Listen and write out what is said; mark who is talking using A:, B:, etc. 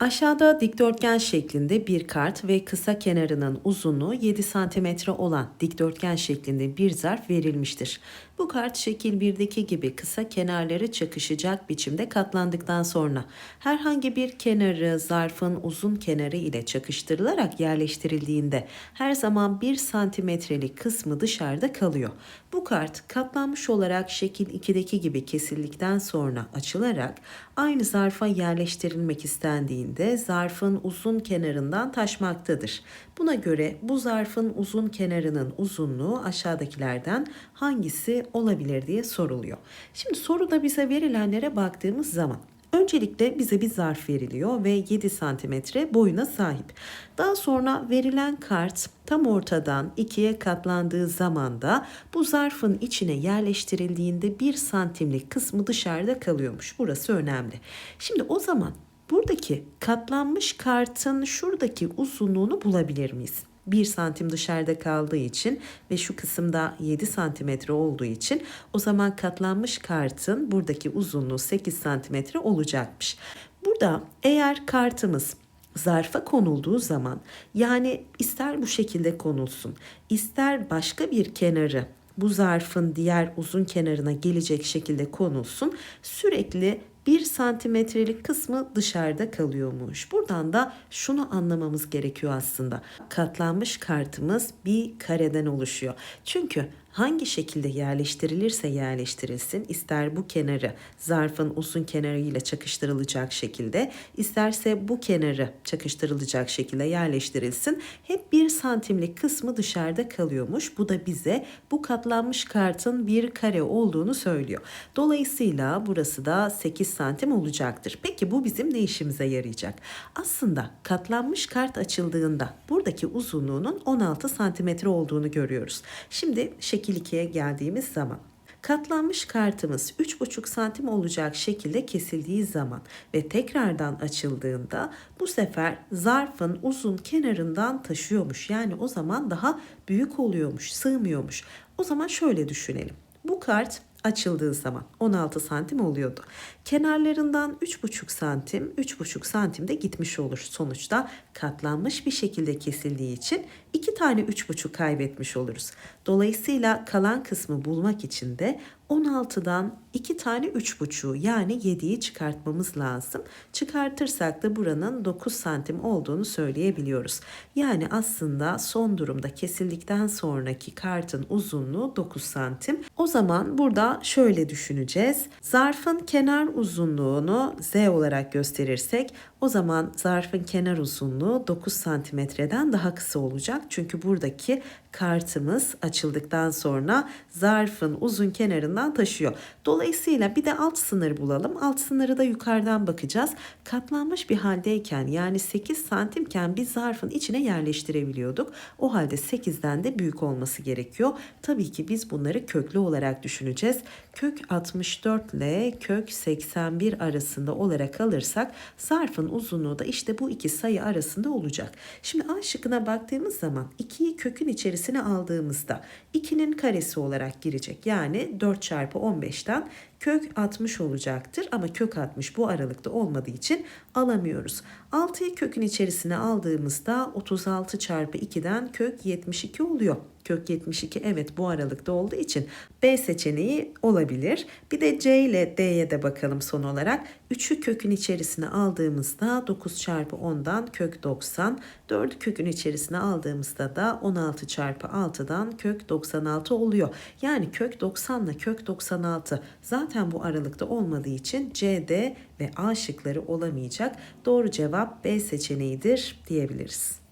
A: Aşağıda dikdörtgen şeklinde bir kart ve kısa kenarının uzunluğu 7 cm olan dikdörtgen şeklinde bir zarf verilmiştir. Bu kart şekil 1'deki gibi kısa kenarları çakışacak biçimde katlandıktan sonra herhangi bir kenarı zarfın uzun kenarı ile çakıştırılarak yerleştirildiğinde her zaman 1 santimetrelik kısmı dışarıda kalıyor. Bu kart katlanmış olarak şekil 2'deki gibi kesildikten sonra açılarak aynı zarfa yerleştirilmek istendiğinde zarfın uzun kenarından taşmaktadır. Buna göre bu zarfın uzun kenarının uzunluğu aşağıdakilerden hangisi olabilir diye soruluyor. Şimdi soruda bize verilenlere baktığımız zaman Öncelikle bize bir zarf veriliyor ve 7 santimetre boyuna sahip. Daha sonra verilen kart tam ortadan ikiye katlandığı zaman da bu zarfın içine yerleştirildiğinde 1 santimlik kısmı dışarıda kalıyormuş. Burası önemli. Şimdi o zaman buradaki katlanmış kartın şuradaki uzunluğunu bulabilir miyiz? 1 santim dışarıda kaldığı için ve şu kısımda 7 santimetre olduğu için o zaman katlanmış kartın buradaki uzunluğu 8 santimetre olacakmış. Burada eğer kartımız zarfa konulduğu zaman yani ister bu şekilde konulsun ister başka bir kenarı bu zarfın diğer uzun kenarına gelecek şekilde konulsun sürekli 1 santimetrelik kısmı dışarıda kalıyormuş. Buradan da şunu anlamamız gerekiyor aslında. Katlanmış kartımız bir kareden oluşuyor. Çünkü hangi şekilde yerleştirilirse yerleştirilsin ister bu kenarı zarfın uzun kenarıyla çakıştırılacak şekilde isterse bu kenarı çakıştırılacak şekilde yerleştirilsin hep bir santimlik kısmı dışarıda kalıyormuş. Bu da bize bu katlanmış kartın bir kare olduğunu söylüyor. Dolayısıyla burası da 8 santim olacaktır. Peki bu bizim ne işimize yarayacak? Aslında katlanmış kart açıldığında buradaki uzunluğunun 16 santimetre olduğunu görüyoruz. Şimdi şekil 2'ye geldiğimiz zaman Katlanmış kartımız 3,5 santim olacak şekilde kesildiği zaman ve tekrardan açıldığında bu sefer zarfın uzun kenarından taşıyormuş. Yani o zaman daha büyük oluyormuş, sığmıyormuş. O zaman şöyle düşünelim. Bu kart açıldığı zaman 16 santim oluyordu. Kenarlarından 3,5 santim, 3,5 santim de gitmiş olur sonuçta. Katlanmış bir şekilde kesildiği için iki tane 3,5 kaybetmiş oluruz. Dolayısıyla kalan kısmı bulmak için de 16'dan 2 tane 3,5'u yani 7'yi çıkartmamız lazım. Çıkartırsak da buranın 9 santim olduğunu söyleyebiliyoruz. Yani aslında son durumda kesildikten sonraki kartın uzunluğu 9 santim. O zaman burada şöyle düşüneceğiz. Zarfın kenar uzunluğunu Z olarak gösterirsek o zaman zarfın kenar uzunluğu 9 santimetreden daha kısa olacak. Çünkü buradaki kartımız açıldıktan sonra zarfın uzun kenarından taşıyor. Dolayısıyla bir de alt sınır bulalım. Alt sınırı da yukarıdan bakacağız. Katlanmış bir haldeyken yani 8 santimken biz zarfın içine yerleştirebiliyorduk. O halde 8'den de büyük olması gerekiyor. Tabii ki biz bunları köklü olarak düşüneceğiz. Kök 64 ile kök 81 arasında olarak alırsak zarfın uzunluğu da işte bu iki sayı arasında olacak. Şimdi A şıkkına baktığımız zaman 2'yi kökün içerisine aldığımızda 2'nin karesi olarak girecek. Yani 4 çarpı 15'ten kök 60 olacaktır ama kök 60 bu aralıkta olmadığı için alamıyoruz. 6'yı kökün içerisine aldığımızda 36 çarpı 2'den kök 72 oluyor. Kök 72 evet bu aralıkta olduğu için B seçeneği olabilir. Bir de C ile D'ye de bakalım son olarak. 3'ü kökün içerisine aldığımızda 9 çarpı 10'dan kök 90. 4'ü kökün içerisine aldığımızda da 16 çarpı 6'dan kök 96 oluyor. Yani kök 90 ile kök 96 zaten bu aralıkta olmadığı için C, D ve A şıkları olamayacak. Doğru cevap B seçeneğidir diyebiliriz.